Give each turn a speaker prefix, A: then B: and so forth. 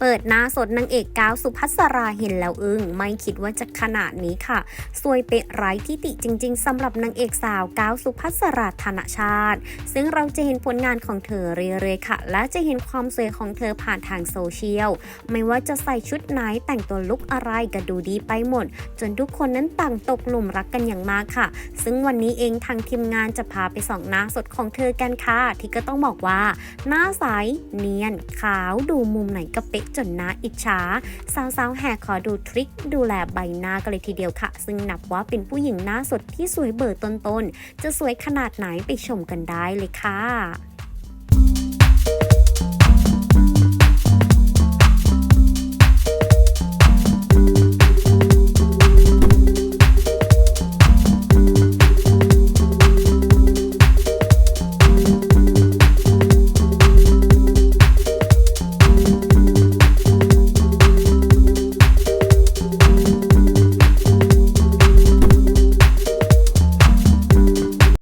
A: เปิดหน้าสดนางเอกก้าวสุภัสราเห็นแล้วอึง้งไม่คิดว่าจะขนาดนี้ค่ะสวยเป๊ะไร้ที่ติจริง ๆสำหรับนางเอกสาวก้าวสุภัสราธนชาติ ซึ่งเราจะเห็นผลงานของเธอเรื่อยๆค่ะ และจะเห็นความสวยของเธอผ่านทางโซเชียล ไม่ว่าจะใส่ชุดไหนแต่งตัวลุกอะไรก็ดูดีไปหมด จนทุกคนนั้นต่างตกหลุมรักกันอย่างมากค่ะ ซึ่งวันนี้เองทางทีมงานจะพาไปส่องหน้าสดของเธอกันค่ะที่ก็ต้องบอกว่า หน้าใสเนียนขาวดูมุมไหนก็เป๊ะจนน่าอิจฉาสาวๆแห่ขอดูทริคดูแลใบหน้ากันเลยทีเดียวค่ะ ซึ่งนับว่าเป็นผู้หญิงหน้าสดที่สวยเบอร์ต้นๆ จะสวยขนาดไหนไปชมกันได้เลยค่ะ